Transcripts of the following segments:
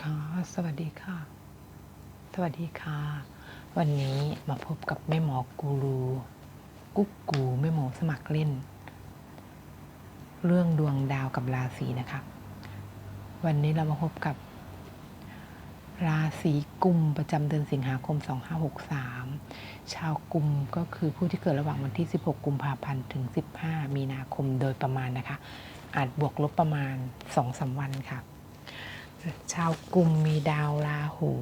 ค่ะ สวัสดีค่ะ สวัสดีค่ะ วันนี้มาพบกับแม่หมอกูรูกุ๊กกูแม่หมอสมัครเล่น เรื่องดวงดาวกับราศีนะคะ วันนี้เรามาพบกับ ราศีกุมประจำเดือนสิงหาคม 2563 ชาวกุมก็คือผู้ที่เกิดระหว่างวันที่ 16 กุมภาพันธ์ถึง 15 มีนาคมโดยประมาณนะคะ อาจบวกลบประมาณ 2-3 วันค่ะ ชาวกลุ่มมีดาวราหู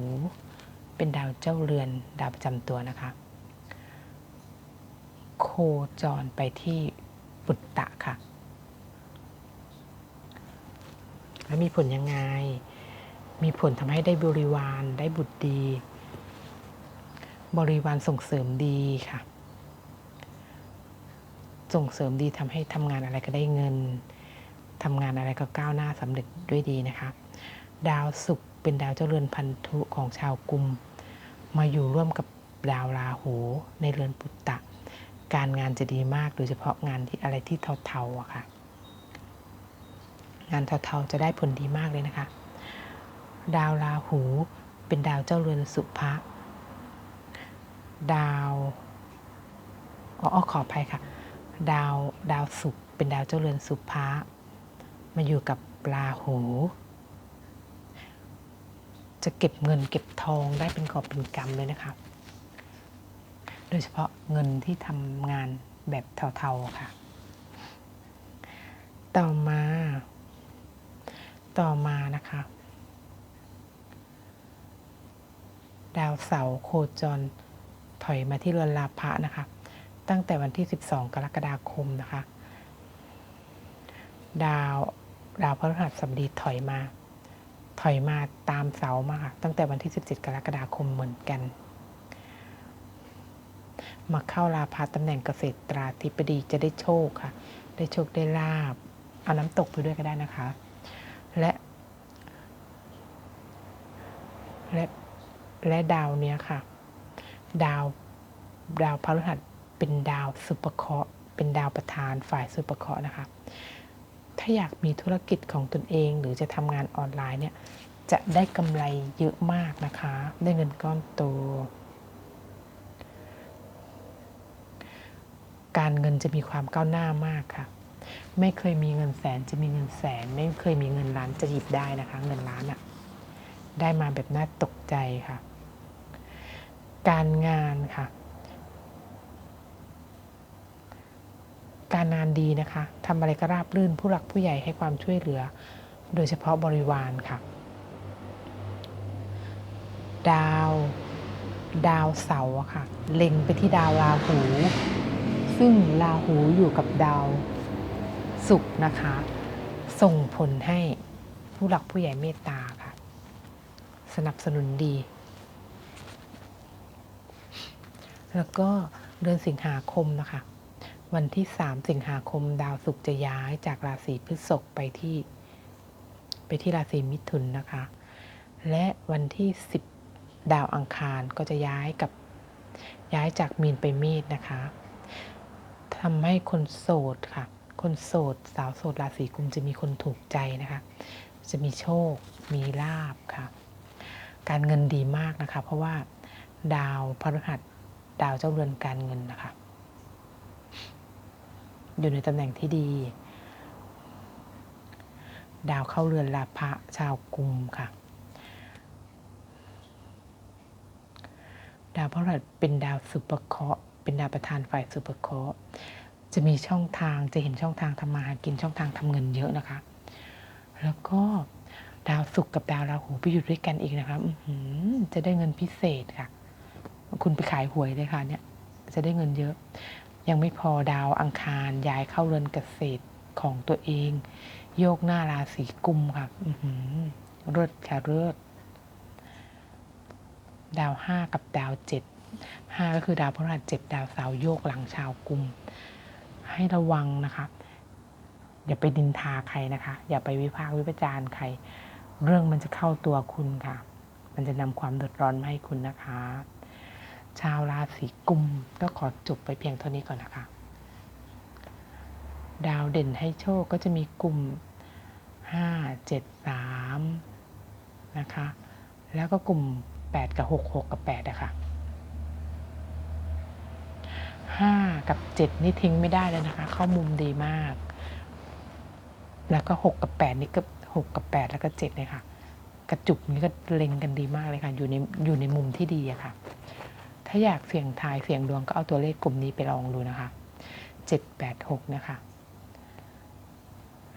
เป็นดาวเจ้าเรือนดาวประจำตัวนะคะ โคจรไปที่ปุตตะค่ะ แล้วมีผลยังไง มีผลทำให้ได้บริวารได้บุตรดี บริวารส่งเสริมดีค่ะ ส่งเสริมดีทำให้ทำงานอะไรก็ได้เงินทำงานอะไรก็ก้าวหน้าสำเร็จด้วยดีนะคะ ดาวศุกร์เป็นดาวเจ้าเรือนพันธุของชาวกุม มาอยู่ร่วมกับดาวราหูในเรือนปุตตะ การงานจะดีมากโดยเฉพาะงานที่อะไรที่เทาๆอะค่ะ งานเทาๆจะได้ผลดีมากเลยนะคะ ดาวราหูเป็นดาวเจ้าเรือนสุภะดาวอ๋อขออภัยค่ะ ดาวดาวศุกร์เป็นดาวเจ้าเรือนสุภะมาอยู่กับราหู จะเก็บเงินเก็บทองได้เป็นกอบเป็นกำเลยนะคะ โดยเฉพาะเงินที่ทำงานแบบเทาๆค่ะ ต่อมา ต่อมานะคะ ดาวเสาร์โคจรถอยมาที่เรือนลาภะนะคะ ตั้งแต่วันที่ 12 กรกฎาคมนะคะ ดาวดาวพฤหัสบดีถอยมา ถอยมาตามเสามาค่ะตั้งแต่วันที่ 17 กรกฎาคมเหมือนกัน มาเข้าลาภาตำแหน่งเกษตรราธิบดีจะได้โชคค่ะ ได้โชคได้ลาบ เอาน้ำตกไปด้วยก็ได้นะคะ และ และและดาวเนี้ยค่ะ ดาวดาวพฤหัสเป็นดาวสุปเคราะห์เป็นดาวประธานฝ่ายสุปเคราะห์นะคะ ถ้าอยากมีธุรกิจของตนเอง หรือจะทำงานออนไลน์เนี่ยจะได้กำไรเยอะมากนะคะ ได้เงินก้อนโต การเงินจะมีความก้าวหน้ามากค่ะ ไม่เคยมีเงินแสนจะมีเงินแสน ไม่เคยมีเงินล้านจะหยิบได้นะคะ เงินล้านอะได้มาแบบน่าตกใจค่ะ การงานค่ะ การงานดีนะคะทำอะไรก็ราบรื่นผู้หลักผู้ใหญ่ให้ความช่วยเหลือ โดยเฉพาะบริวารค่ะ ดาว ดาวเสาร์ค่ะ เล็งไปที่ดาวราหู ซึ่งราหูอยู่กับดาวศุกร์นะคะ ส่งผลให้ผู้หลักผู้ใหญ่เมตตาค่ะ สนับสนุนดี แล้วก็เดือนสิงหาคมนะคะ วันที่ 3 สิงหาคมดาวศุกร์จะย้ายจากราศีพฤษภไปที่ ไปที่ราศีมิถุนนะคะ และวันที่ 10 ดาวอังคารก็จะย้ายกับย้ายจากมีนไปเมษนะคะทำให้คนโสดค่ะ คนโสด สาวโสดราศีกุมจะมีคนถูกใจนะคะ จะมีโชค มีลาบค่ะ การเงินดีมากนะคะ เพราะว่าดาวพฤหัสดาวเจ้าเรือนการเงินนะคะ อยู่ในตำแหน่งที่ดี ดาวเข้าเรือนลาภะชาวกุมค่ะ ดาวพฤหัสเป็นดาวสุปเคราะห์เป็นดาวประธานฝ่ายสุปเคราะห์จะมีช่องทางจะเห็นช่องทางทำมาหากินช่องทางทำเงินเยอะนะคะ แล้วก็ดาวศุกร์กับดาวราหูไปอยู่ด้วยกันอีกนะคะจะได้เงินพิเศษค่ะ คุณไปขายหวยเลยค่ะเนี่ย จะได้เงินเยอะ ยังไม่พอดาวอังคารย้ายเข้าเรือนเกษตรของตัวเอง โยกหน้าราศีกุมค่ะอือหือเลิศค่ะเลิศดาวห้ากับดาวเจ็ดห้าก็คือดาวพฤหัสเจ็ดดาวเสาโยกหลังชาวกุม ให้ระวังนะคะ อย่าไปดินทาใครนะคะ อย่าไปวิพากษ์วิจารณ์ใคร เรื่องมันจะเข้าตัวคุณค่ะ มันจะนำความเดือดร้อนมาให้คุณนะคะ ชาวราศีกุมก็ขอจบไปเพียงเท่านี้ก่อนนะคะ ดาวเด่นให้โชคก็จะมีกลุ่มห้าเจ็ดสามนะคะ แล้วก็กลุ่ม 8 กับ 6 6 กับ8อะค่ะ5 กับ 7 นี่ทิ้งไม่ได้เลยนะคะ เข้ามุมดีมาก แล้วก็ 6 กับ 8 นี่ก็ 6 กับ 8 แล้วก็7เลยค่ะ กระจุกนี่ก็เล็งกันดีมากเลยค่ะ อยู่ในอยู่ในมุมที่ดีอะค่ะ ถ้าอยากเสี่ยงทายเสี่ยงดวงก็เอาตัวเลขกลุ่มนี้ไปลองดูนะคะ 786 นะคะ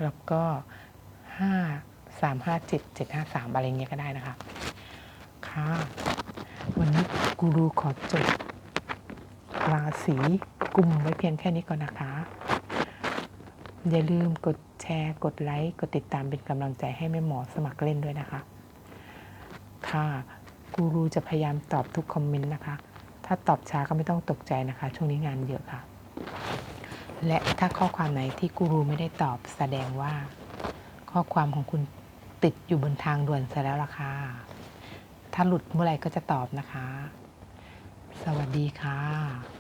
แล้วก็ 5 3 5 7 7 5 3 อะไรเงี้ยก็ได้นะคะ ค่ะ วันนี้กูรูขอจบราศีกลุ่มไว้เพียงแค่นี้ก่อนนะคะ อย่าลืมกดแชร์กดไลค์ กดติดตามเป็นกำลังใจให้แม่หมอสมัครเล่นด้วยนะคะ ค่ะกูรูจะพยายามตอบทุกคอมเมนต์นะคะ ถ้าตอบช้าก็ไม่ต้องตกใจนะคะ ช่วงนี้งานเยอะค่ะ และถ้าข้อความไหนที่กูรูไม่ได้ตอบแสดงว่า ข้อความของคุณติดอยู่บนทางด่วนซะแล้วล่ะค่ะ ถ้าหลุดเมื่อไหร่ก็จะตอบนะคะ สวัสดีค่ะ